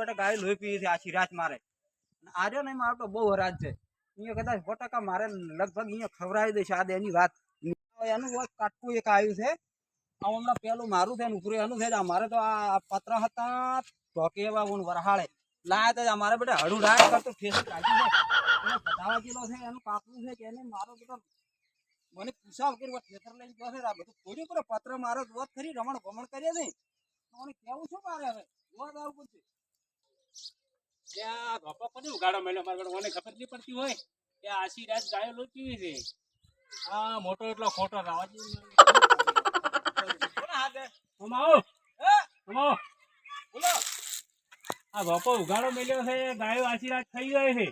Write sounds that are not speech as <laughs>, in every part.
બેટા ગાય લોહી પી છે આછી રાત મારે. આજે ને મારો તો બહુ હરાજ છે. અહીંયા કદાચ સો મારે લગભગ અહીંયા ખવડાવી દઈશ આજે એની વાત. એનું કાટકું એક આવ્યું છે. આ હમણાં પેલું મારું છે ને ઉપરું એનું છે અમારે તો આ પત્ર હતા ઢોકે એવા વરહાળે. લાયા તો અમારે બેટા હળું ડાય કરતું ફેસ કાઢી છે. પધાવા કિલો છે, એનું કાપવું છે કે એને મારો બધો મને પૂછા વગર ખેતર લઈને ગયો છે, આ બધું પડે પત્ર મારો જોત ખરી રમણ ભમણ કરીએ છે મને કેવું છું મારે હવે? જોવા આવું પડશે. ત્યાં ધોપા પર ઉગાડો મેલો મારે બેટો મને ખબર નહીં પડતી હોય કે આશી રાત ગાયો લોટ છે. આ મોટો એટલો ખોટો રાવાજી કોના હાથે? આવો. હે? આવો. બોલો. આ ધોપો ઉગાડો મેલ્યો છે ગાયો આશી થઈ ગયો છે.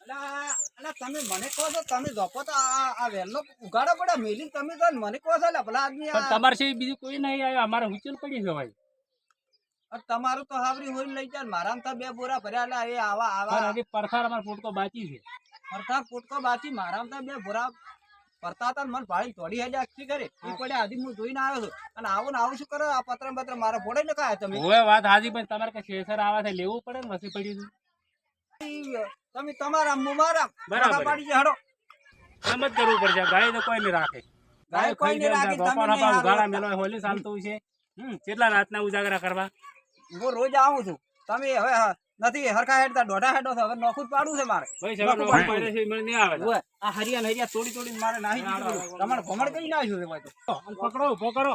અલા અલા તમે મને કહો છો તમે ધોપો તો આ વહેલો ઉગાડો પડે મેલી તમે તો મને કહો છો એટલે ભલા આદમી તમારે બીજું કોઈ નહીં આવ્યો અમારે હુચલ પડી છે ભાઈ. તમારું તો હાવરી હોય લઈ જાય મારા તો બે બોરા ભર્યા એ આવા આવા પરથાર અમારે ફૂટકો બાકી છે. પરથાર ફૂટકો બાકી મારા તો બે બોરા ફરતા હતા મને ભાળી તોડી હેડે આખી કરી. એ પડ્યા હજી હું જોઈને આવ્યો છું. અને આવું ને આવું શું કરો? આ પત્ર પત્ર મારે ફોડે ને કાય તમે? હવે વાત હાજી પણ તમારે શેસર આવે છે લેવું પડે ને વસી પડી તમે તમારા હું બરાબર. બરાબર પાડી હડો. એમ કરવું પડશે. ગાય તો કોઈ નહીં રાખે. ગાય કોઈ નહીં રાખે, તમે મેલો હોલી ચાલતું છે. હમ કેટલા રાતના ઉજાગરા કરવા? હું રોજ આવું છું. તમે હવે નથી હરખા હેડતા દોઢા હેડો છો. હવે નોખું જ પાડું છે મારે. આ હરિયા તોડી તોડી મારે નાહી દીધું તમારે ભમણ કઈ નાખ્યું છે ભાઈ તો. આમ પકડો કરો.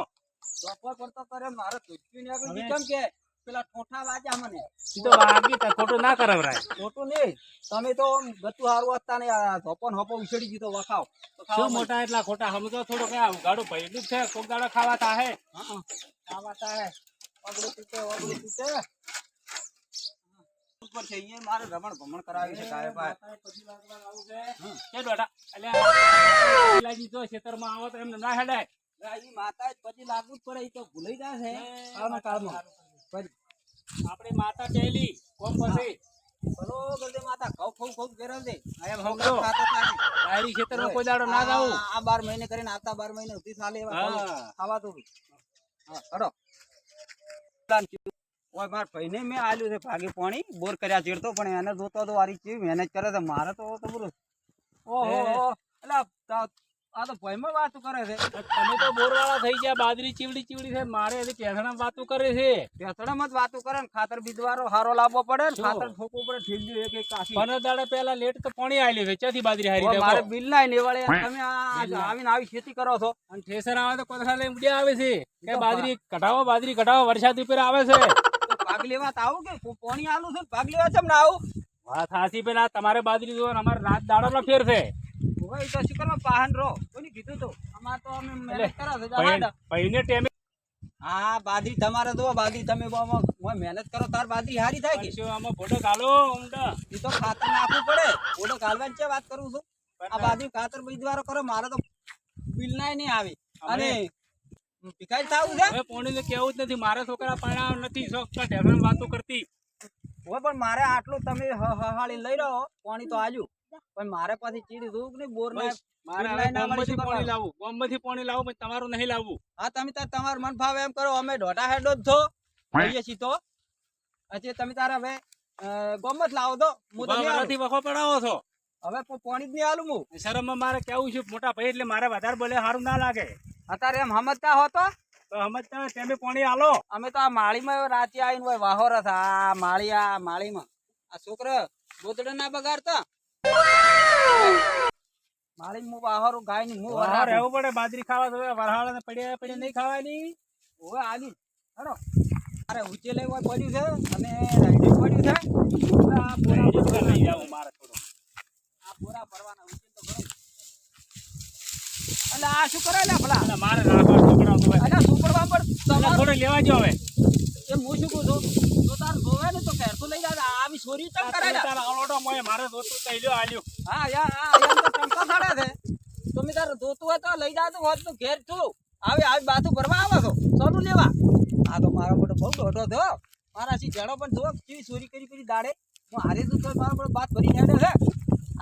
બપોર પડતો કરે મારે તૂટ્યું ને કેમ કે પેલા ઠોઠા મને. ઈ વાગી તો ખોટું ના કરાવરાય. ખોટું નહીં. તમે તો ગતું હારું હતા ને આ ધોપો ને હોપો ઉછળી દીધો વખાવ. શું મોટા એટલા ખોટા? સમજો થોડો કયા ઉગાડું ભયલું છે. કોક ગાડો ખાવા તાહે ખાવા તારે પગલું તૂટે વગલું તૂટે ઉપર છે અહીંયા મારે રમણ ભમણ કરાવી છે કાંઈ ભાઈ કે દોડા અલ્યા પેલાજી જો ખેતરમાં આવો તો એમને ના હેડાય આ માતા જ પછી લાગુ જ પડે તો ભૂલાઈ જાય છે કાળમાં કાળમાં પછી માતા પહેલી કોમ પછી બરોબર માતા ખવ ખવ ખવ છે એમ ખાતો ડાયરી ખેતરમાં કોઈ દાડો ના આ- આ બાર મહિને કરીને આવતા બાર મહિને સુધી ચાલે એવા ખાવા- તો બી. હા હડો ઓય માર ભાઈને મેં આલ્યું છે ભાગે પાણી બોર કર્યા ચીડતો પણ એને જોતો તો વારી ચીવ મેનેજ કરે છે મારે તો તો ઓહો ઓહો. એટલે આ તો ભયમાં વાતો કરે છે. તમે તો બોરવાળા થઈ ગયા બાજરી ચીવડી ચીવડી છે મારે હજી પેસણા વાતો કરે છે. પેસડામાં જ વાતો કરે ને ખાતર બીજવારો હારો લાવવો પડે ને ખાતર ઠોકવું પડે ઠીલ્યું એક એક કાશી. પંદર દાડે પહેલા લેટ તો પાણી આવેલી છે ક્યાંથી બાજરી હારી મારે? બિલ ના લેવાડે તમે આવીને આવી ખેતી કરો છો. અને ઠેસર આવે તો કોથળા લઈ ઉડ્યા આવે છે. કે બાદરી બાજરી કઢાવો બાજરી કઢાવો વરસાદ ઉપર આવે છે. ભાગ લેવા તો આવું કે? પાણી આલું છે ને ભાગ લેવા ચમ ના આવું? વાત હાસી પેલા તમારે બાજરી જોવો અમારે રાત દાડો ફેર છે. હવે તો શિખરમાં પાહન રહો? કોની કીધું તો? અમાર તો અમે મહેનત કરો છો. ટેમે હા બાદરી તમારે તો બાદરી તમે ઓય મહેનત કરો તાર બાદરી હારી થાય કે? આમાં ફોટો તો ખાતર નાખવું પડે. ફોટો કાલવાની છે વાત કરું છું. આ બાદરી ખાતર બીજવારો કરો મારે તો બિલ નાય નહીં આવે. અને ભીખાઈ થાવું છે? હવે પોણી કેવું જ નથી મારા છોકરા પાણા નથી શોખ ઢેફણ વાતો કરતી. હવે પણ મારે આટલું તમે હ- હહાળી લઈ રહ્યો પાણી તો આલ્યું. પણ મારે પાસે ચીડ જોવું ને બોર ના મારે હવે બોમ્બેથી પાણી લાવું. બોમ્બેથી પાણી લાવું પણ તમારું નહીં લાવવું હા તમે તાર તમાર મન ભાવે એમ કરો અમે ઢોટા હેડો જ છો. કહીએ છીએ તો. હજી તમે તારા હવે ગોમત લાવો તો. હું તો નહીં થી વખો પડાવો છો. હવે પાણી જ નહીં આલું હું. શરમમાં મારે કેવું છે? મોટા ભાઈ એટલે મારે વધારે બોલે સારું ના લાગે. અત્યારે એમ સમજતા હો તો. સમજતા તમે પાણી આલો અમે તો આ માળીમાં રાતે આવીને વાહોર હતા આ માળી આ માળીમાં. આ છોકરો ગોદડે ના બગાડતા. માળી મુ વાહોર ગાયની મુ વરહાળ રહેવું પડે. બાજરી ખાવા તો વરહાળ ને પડ્યા પડ્યા નહીં ખાવાની. ઓવે આલી. હરો અરે ઉચે લઈ હોય પડ્યું છે અને રાઈડે પડ્યું છે. આ પૂરા પૂરા લઈ જાવું મારે થોડો. આ પૂરા ભરવાના ઉચે તો ભરો. એટલે આ શું કરે લે ભલા? મારે રાખવા છોકરાઓ તો ભાઈ. અલ્યા સુપરવા પર એટલે તમારું લેવા જો હવે. એમ હું શું કહું છું? તો તાર જોવે ને તો ઘેરથી લઈ જાય આવી ચોરી ચમ કરે તારા આવડો મોય મારે જોતું તો આલ્યો. હા યા આ એમ તો ટંકા સાડા છે. તમે તાર દોતું હોય તો લઈ જાતું હોત તો ઘેર છું. આવે આવી બાજુ ભરવા આવો છો. સોનું લેવા. આ તો મારો બધો બહુ દોઢો થયો મારા સી જણો પણ જો કેવી ચોરી કરી કરી દાડે. હું હારે તો મારો બધો બાત ભરી નેડે છે.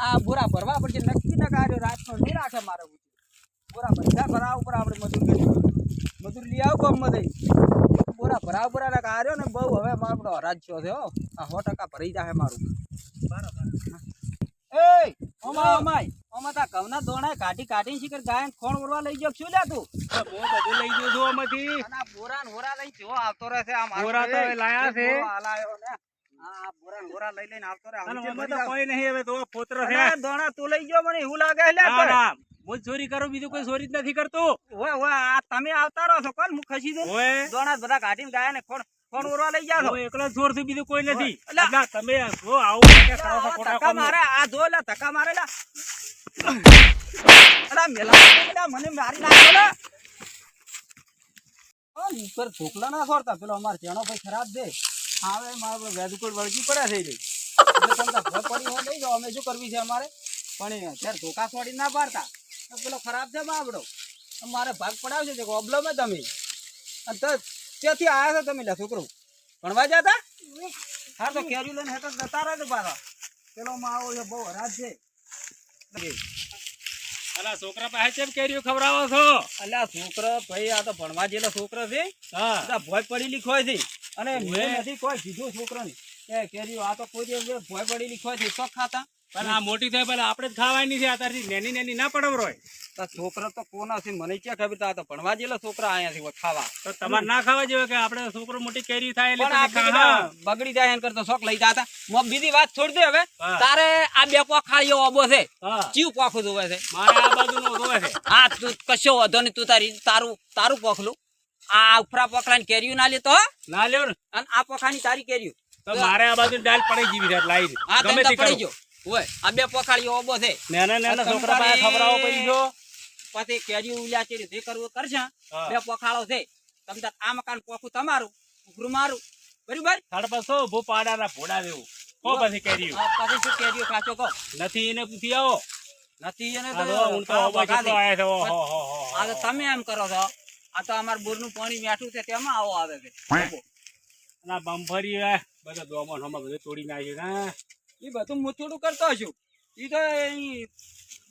આ બોરા ભરવા પડશે નક્કી ના કાર્યો રાતનો નહીં રાખે મારો બોરા બધા ભરા ઉપર આપણે મજૂર કરી મજૂર લઈ આવ કોમ જઈ પૂરા ભરા ભરા ને કાર્યો ને બહુ હવે મારો હરાજ થયો છે હો. આ સો ટકા ભરી જાય મારું. એ ઓમા ઓમાય. ઓમા તા ઘઉંના દોણાએ કાઢી કાઢીને શીખર ગાય ખોણ ઉડવા લઈ ગયો શું લ્યા તું? હું બધું લઈ ગયો છું આમાંથી અને બોરા ને હોરા લઈ જો આવતો રહે છે આ બોરા તો લાયા ને. કોઈ નહીં હવે તો છે. અરે તું લઈ ગયો મને એવું લાગે હું ચોરી કરું બીજું કોઈ ચોરી જ નથી કરતો. ઓય ઓય આ તમે આવતા રહો છો કોણ? હું ખસી દઉં ઓય. દોણા બધા કાઢીને ગયા ને કોણ કોણ ઓરવા લઈ જાવ હું એકલો ચોર છું બીજું કોઈ નથી. તમે જો આવું કે કરો છો ખોટા ધક્કા મારે આ જો લા ધક્કા મારે લા. અલા મેલા મેલા મને મારી નાખ્યો લા. ઓ ઉપર ઢોકલા ના છોડતા પેલો અમાર ચેણો ભાઈ ખરાબ દે આવે મારો વેદુકોટ વળગી પડ્યા છે ઈ એટલે તમને ભય પડી હોય લઈ જાઓ. અમે શું કરવી છે અમારે? પણ અત્યારે ધોકા છોડી ના પાડતા. પેલો ખરાબ છે બાબડો. મારે ભાગ પડાવ છે ઓબલો મેં તમે. અને ત્યાંથી આવ્યા છો તમે લે છોકરો. ભણવા જતા હા તો કેરી લઈને હેઠળ જતા રહે પાછા. પેલો માવો છે બહુ હરાજ છે. અલા, છોકરા પાસે કેમ કેરીઓ ખવડાવો છો? અલ્યા છોકરો ભાઈ આ તો ભણવા જેલો છોકરો છે. હા. ભોય પડી લીખોય છે. અને મેં નથી કોઈ કીધું છોકરાને એ કેરીઓ આ તો કોઈ દિવસ ભોય પડી લીખોય છે શોખ ખાતા. પણ આ મોટી થાય પેલા આપણે જ ખાવાની છે અત્યારથી નેની નેની ના પડવરોય તો છોકરા તો કોના છે મને ક્યાં ખબર તો આ તો ભણવા જેલો છોકરા અહીંયા ખાવા. તો તમારે ના ખાવા જોઈએ કે આપણે છોકરો મોટી કેરી થાય એટલે. બીજી બગડી જાય એમ કરતા શોખ લઈ જાતા. મોં બીજી વાત છોડી દે હવે. તારે આ બે પોખાળીઓ ઓબો છે. ચીવ પોખું જોવે છે. મારે આ જોવે છે. હા તું કશો વધો ને તું તારી તારું તારું પોખલું. આ ઉપરા પોખલાની કેરીઓ ના લેતો ના લ્યો ને અને આ પોખાની તારી કેરીઓ. તો મારે આ બાજુ ડાલ પડી જીવી છે લાઈ ગમે તમે તે પડી ગયો. હોય આ બે પોખાળીઓ ઓબો છે. નાના નાના છોકરા પાસે ખબરાઓ પડી ગયો. પછી કેરીઓ ઉલ્યા ચેરી જે કરવું કરશે બે પોખાળો છે. તમને આ મકાન પોખું તમારું ઉપરું મારું. બરાબર? સાડા પાડાના ભોડા દેવું કો પછી કેરીઓ? પછી શું કેરીઓ કાચો કો નથી એને પૂછી આવો. નથી એને તો હું તો ઓબો. કેટલો આયો છે. ઓહો, હો, હો. આ તો તમે એમ કરો છો. આ તો અમાર બોરનું પાણી મેઠું છે તેમાં આવો આવે છે. અને આ બધા દોમો નોમો બધું તોડી નાખ્યું હા. એ બધું હું થોડું કરતો છું. એ તો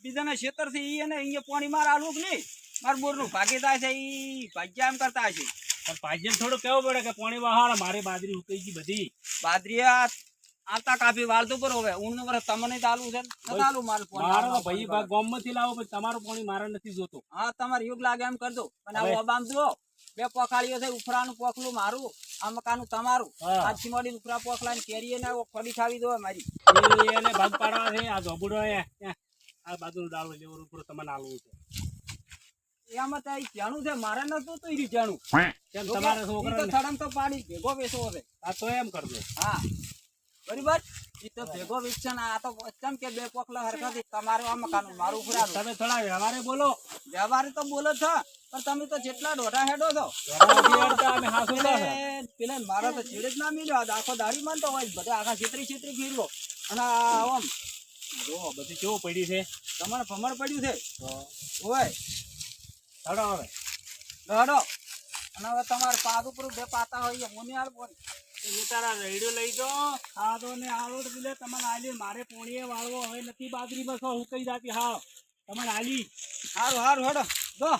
બીજાના ઈ એને અહીંયા પાણી મારા આલુક નહીં. માર બોરનું ભાગીદાર છે એ ભાગ્યા એમ કરતા હશે પણ પાજન થોડું કેવું પડે કે પાણી વહાણ મારી બાજરી ઉકાઈ ગઈ બધી. બાદરીયા આવતા કાપી વાળતું પર હવે. ઊંડનું પર તમને જ છે આલું મારું પાણી મારો ભાઈ ભાગ ગામમાંથી લાવો પણ તમારું પાણી મારા નથી જોતો. હા તમારે યુગ લાગે એમ કરજો. પણ આવું અબામ જુઓ. બે પોખાળીઓ છે ઉફરાનું પોખલું મારું આ મકાનું તમારું. આ આજથી ઉફરા પોખલા ની કેરીએ ને ફરી ખાવી દો મારી. એને ભાગ પાડવા છે આ ધોબુડો એ આ બાજુ ડાળો લેવર ઉપર તમને આલવું છે. એમાં તો જાણું છે મારે નતું તો ઈ જાણું. તમારે ઈ તો થડમ તો પાડી ભેગો બેસો છે આ તો એમ કરજો. હા. બરાબર? તો ભેગો વેચશે આ તો કેમ કે બે પોખલા હરખાથી? તમારું આ મકાન મારું ઉપરાનું તમે થોડા વ્યવહારે બોલો. વ્યવહારે તો બોલો છો પણ તમે તો જેટલા દોઢા હેડો છો. પેલે મારા તો ચીડ જ ના મિલ્યો. આખો દાડી માનતો હોય બધા આખા છેતરી છેતરી ફેરવો. અને આમ જો બધી કેવું પડ્યું છે? તમારે ભમર પડ્યું છે? ઓય હડો હવે. દોડો અને હવે તમારે પાદ ઉપર બે પાતા હોય મુનિ હાલ બોલ હું તારા રેડિયો લઈ હા તો ને તો પેલે તમને આલી મારે પોણીએ વાળવો હવે નથી બાજરીમાં હું હુકાઈ જાતી? હા તમને આલી સારું સારું હેડો જો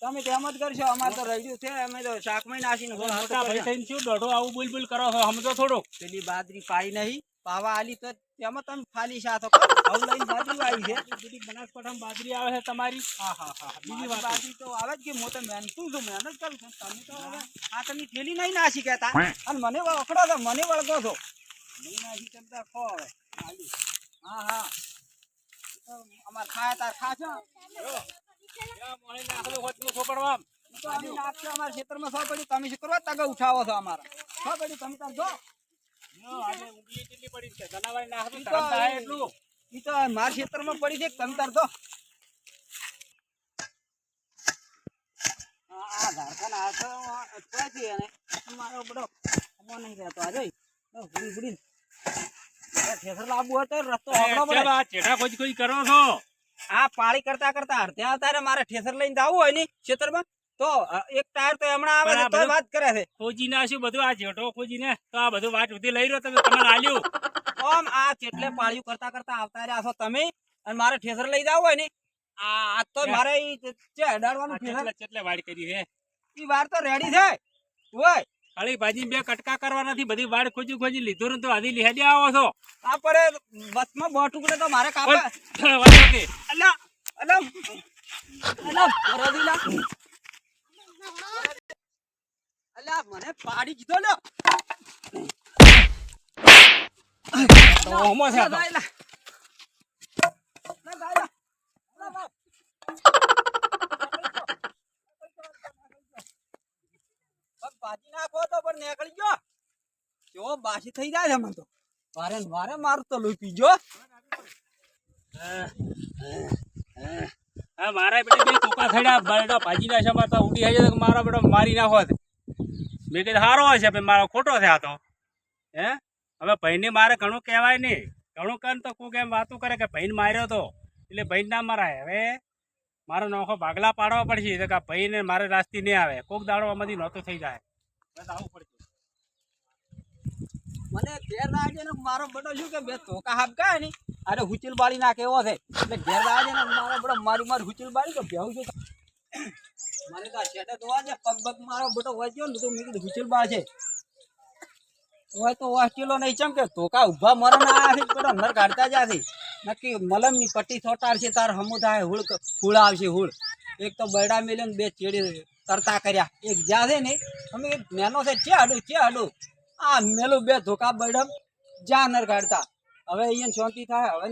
તમે તેમ જ કરશો. અમારે તો રડ્યું છે અમે તો શાકમાં નાખીને મોટા ભાઈ થઈને શું દોઢો આવું બોલ બોલ કરો. સમજો થોડો પેલી બાજરી પાઈ નહીં. પાવા આલી તો તેમાં તમે ખાલી સાથો હવે લઈને બાજરી આવી છે. બધી બનાસકાંઠામાં બાજરી આવે છે તમારી? હા હા હા બીજી બીજી વાત બાજરી તો આવે જ કે હું તો મહેનતું છું મહેનત કરું છું? તમે તો હવે આ તમે થેલી નહીં નાસી કહેતા. અને મને વખડો છો મને વળગો છો. નહીં નાસી તેમ તો ખો હવે. આલી. હા હા. અમાર ખાય તાર નાખો વચમાં ચોપડવા. અમારા ખેતરમાં સો પડી તમે શું કરવા તગા ઉઠાવો છો અમારા? સો પડી તમે તાર જો. પડી છે. તો મારા ખેતરમાં પડી છે તમે તાર જો આ આ ઝાડખાના હાથો અટવાય છે એને મારો બધો અમો નહીં રહેતો. આ જોઈ ગુડી ગુડી ઠેસર લાવવું હોય તો રસ્તો હોકળો એ, પડે. આ ચેઠા ખોજ ખોજ કરો આ પાળી કરતા કરતા અડધે આવતા મારે ઠેસર લઈને જવું હોય ને ખેતરમાં. તો એક ટાયર તો હમણાં આવે છે તોય વાત કરે છે. ખોજી શું બધું આ જેઠો ખોજીને તો આ બધું વાત સુધી લઈ રહ્યો તમે તમને આલ્યું ઓમ આ કેટલે પાળ્યું કરતા કરતા આવતા રહ્યા છો તમે અને મારે ઠેસર લઈ જવું હોય ને આ તો મારે જે અડાડવાનું ઠેસર ચેટલે વાડ કરી છે ઈ વાર તો રેડી છે. ઓય ખાલી ભાજી બે કટકા કરવા નથી બધી વાડ ખોજી ખોજી લીધું ને તો હજી લીહેડી આવો છો. આ પડે બસમાં બહુ ટુકડે તો મારે કાપે. <laughs> અલા અલા અલા રદીલા અલા મને પાડી દીધો લ્યો ઓમો છે તો. નાખો તો પણ નીકળી ગયો. જો બાસી થઈ જાય છે મને તો. વારે વારે મારું તો પીજો હા મારા બેટા બે ચોખા થયા બરડા ભાજી ના છે તો ઉડી જાય મારા બેટા મારી નાખો. મેં કીધું સારો હશે ભાઈ મારો ખોટો થયા તો હે? હવે ભાઈને મારે ઘણું કહેવાય નહીં. ઘણું કહે તો કોક એમ વાતું કરે કે ભાઈને માર્યો તો. એટલે ભાઈ ના મરાય. હવે મારો નોખો ભાગલા પાડવા પડશે. તો કે ભાઈને મારે રાસ્તી નહીં આવે. કોક દાડો આમાંથી નહોતો થઈ જાય. પડશે. મને ઘેર લાગે ને મારો બડો શું કે, બે ધોકા હાપકા નહીં અરે હુચિલ બાળી નાખે એવો છે. એટલે ઘેર લાગે ને મારો બડો મારી મારી હુચિલ બાળી તો ભેવું છું. છે છે. જાશે મલમની પટ્ટી છોટાડશે તાર હમુ થાય હુળ હુળ આવશે, હુળ. એક તો બરડા મેલ્યો ને બે ચેડી તરતા કર્યા. એક જ્યાં છે ને, અમે મેનો છે, ચે હાડું ચે હાડું. આ મેલું બે ધોકા બરડમ જા નર કાઢતા. હવે અહીંયા શાંતિ થાય, હવે